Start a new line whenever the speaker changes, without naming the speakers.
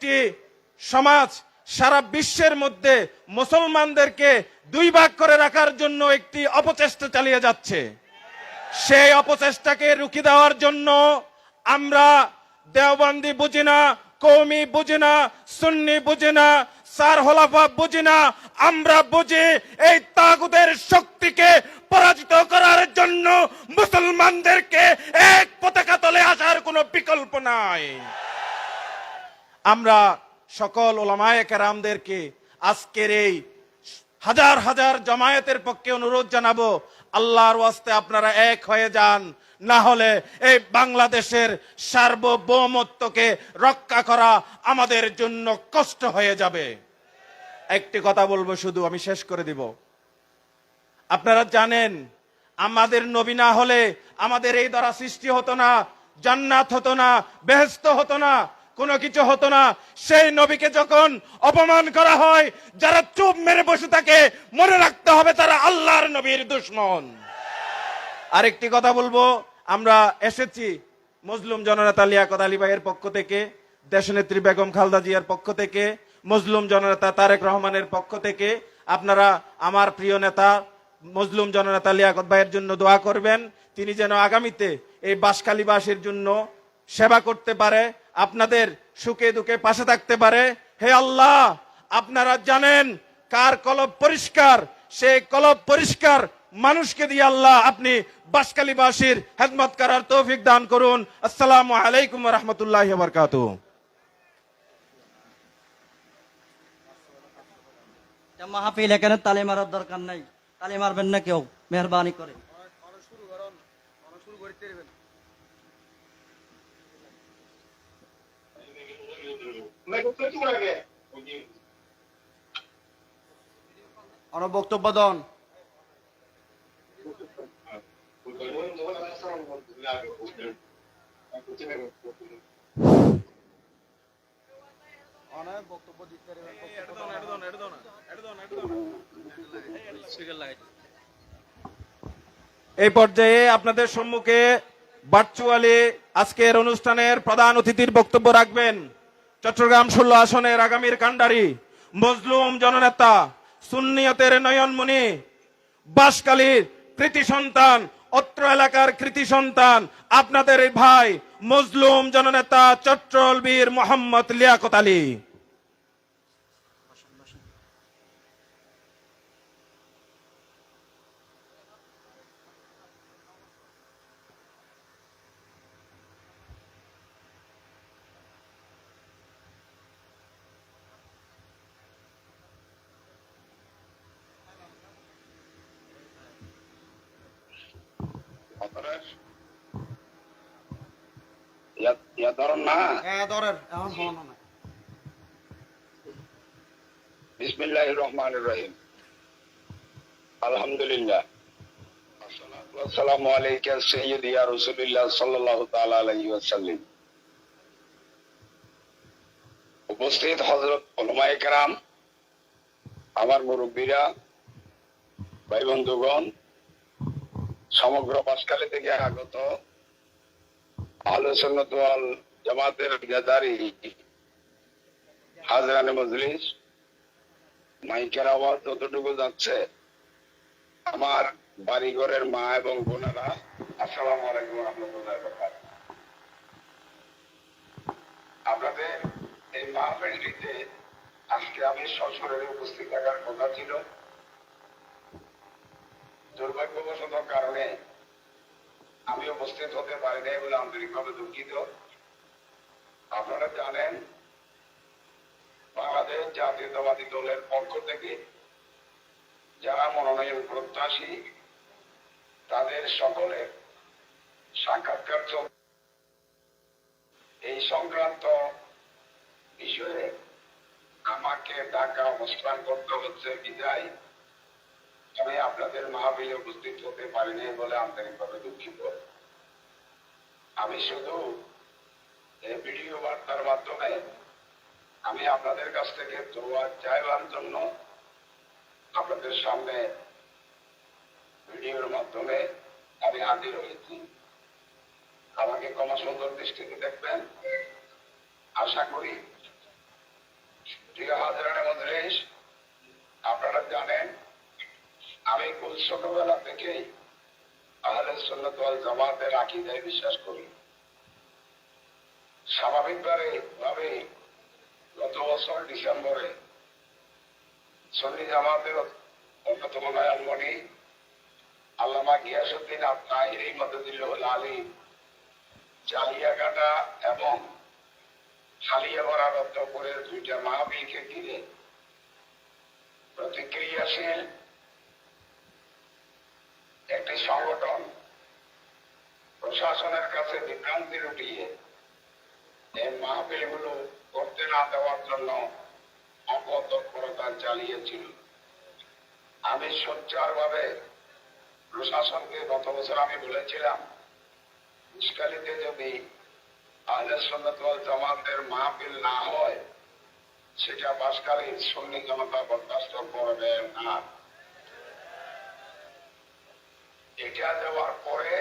একটি সমাজ সারা বিশ্বের মধ্যে মুসলমানদেরকে দুই ভাগ করে রাখার জন্য একটি অপচেষ্টা চালিয়ে যাচ্ছে। সেই অপচেষ্টাকে রুখে দেওয়ার জন্য আমরা দেওবন্দি বুঝি না কৌমি বুঝি না, সুন্নি বুঝি না সার হলাফা বুঝি না, আমরা বুঝি এই তাগুদের শক্তিকে পরাজিত করার জন্য মুসলমানদেরকে এক পতাকা তলে আসার কোনো বিকল্প নাই। আমরা সকল ওলামায়ে কেরামদেরকে আজকের এই হাজার হাজার জামায়াতের পক্ষে অনুরোধ জানাব, আল্লাহর ওয়াস্তে আপনারা এক হয়ে যান, না হলে এই বাংলাদেশের সার্বভৌমত্বকে রক্ষা করা আমাদের জন্য কষ্ট হয়ে যাবে। একটি কথা বলব শুধু, আমি শেষ করে দিব। আপনারা জানেন, আমাদের নবী না হলে আমাদের এই দ্বারা সৃষ্টি হতো না, জান্নাত হতো না বেহেস্ত হতো না কোনো কিছু হতো না। সেই নবীকে যখন অপমান করা হয়, যারা চুপ মেরে বসে থাকে, মনে রাখতে হবে তারা আল্লাহর নবীর দুশ্মন। আরেকটি কথা বলব, আমরা এসেছি মজলুম জননেতা লিয়াকত আলী ভাইয়ের পক্ষ থেকে, দেশনেত্রী বেগম খালদা জিয়ার পক্ষ থেকে মজলুম জননেতা তারেক রহমানের পক্ষ থেকে। আপনারা আমার প্রিয় নেতা মজলুম জননেতা লিয়াকত ভাইয়ের জন্য দোয়া করবেন। তিনি যেন আগামীতে এই বাসকালীবাসীর জন্য সেবা করতে পারে। আপনাদের সুখে দুঃখে পাশে থাকতে পারে। হে আল্লাহ আপনারা জানেন কার কলব পরিষ্কার? সেই কলব পরিষ্কার মানুষকে দিয়ে আল্লাহ আপনি বাসকালীবাসীর হেদমত করার তৌফিক দান করুন। আসসালামু আলাইকুম রহমতুল্লাহ বরকাত।
মাহফিল এখানে তালে মারার দরকার নাই। তালে মারবেন না কেউ মেহরবানি করে।
অনেক বক্তব্য দন। অনেক বক্তব্য দিতে
এই পর্যায়ে আপনাদের সম্মুখে ভার্চুয়ালি আজকের অনুষ্ঠানের প্রধান অতিথির বক্তব্য রাখবেন। চট্টগ্রাম ষোলো আসনের আগামীর কাণ্ডারি, মজলুম জননেতা, সুন্নিয়তের নয়নমণি, বাসকালীর কৃতি সন্তান, অত্র এলাকার কৃতি সন্তান, আপনাদের ভাই মজলুম জননেতা চট্টল বীর মোহাম্মদ লিয়াকত আলী।
ইয়া ধরুন না।
হ্যাঁ ধরেন এখন হন না।
বিসমিল্লাহ রহমান রহিম। আলহামদুলিল্লাহ। আসসালামু আলাইকা সৈয়দি ইয়া রাসূলুল্লাহ সাল্লাল্লাহু তাআলা আলাইহি ওয়াসাল্লাম। উপস্থিত হযরত উলামায়ে আমার মুরব্বীরা ভাই বন্ধুগণ সমগ্র বাসকালে থেকে আগত আলোচনা দল জামাতের গেদারি মা এবং বোনেরা, আসসালামু আপনাদের এই মাহফিলটিতে আজকে আমি সশরীরে উপস্থিত থাকার কথা ছিল। দুর্ভাগ্যবশত কারণে আমি উপস্থিত হতে পারি নাই বলে আন্তরিকভাবে দুঃখিত। আপনারা জানেন, বাংলাদেশ জাতীয়তাবাদী দলের পক্ষ থেকে যারা মনোনয়ন প্রত্যাশী, তাদের সকলে সাক্ষাৎকার এই সংক্রান্ত বিষয়ে আমাকে ঢাকা অবস্থান করতে হচ্ছে বিদায়। আমি আপনাদের মাহফিলে উপস্থিত হতে পারিনি বলে আন্তরিকভাবে দুঃখিত। আমি শুধু এই ভিডিও বার্তার মাধ্যমে আমি আপনাদের কাছ থেকে দোয়া চাইবার জন্য আপনাদের সামনে ভিডিওর মাধ্যমে আমি হাজির হয়েছি। আমাকে কমা সুন্দর দৃষ্টিতে দেখবেন। আশা করি, প্রিয় হাজার আপনারা জানেন আমি খুব ছোটবেলা থেকেই আহলে সন্ন্যতল জমাতে রাখি দেয় বিশ্বাস করি। স্বাভাবিকভাবে ভাবে গত বছর ডিসেম্বরে সন্নি জামাতের অন্যতম নয়ালমণি আল্লামা গিয়াসুদ্দিন আপনার এই মধ্যে মদদুল্লাহ আলী জালিয়াঘাটা এবং হালিয়া হালিয়াগড়া রত্নপুরের দুইটা মহাবীরকে ঘিরে প্রতিক্রিয়াশীল সংগঠন। প্রশাসনের কাছে বিভ্রান্তি লুটিয়ে এই মাহফিলগুলো করতে না দেওয়ার জন্য অপতৎপরতা চালিয়েছিল। আমি সোচ্চার ভাবে প্রশাসনকে গত বছর আমি বলেছিলাম, মুশকালিতে যদি আহলে সুন্নাত ওয়াল জামাতের মাহফিল না হয়, সেটা বাসকালীন সুন্নি জনতা বরদাস্ত করবে না। এটা দেওয়ার পরে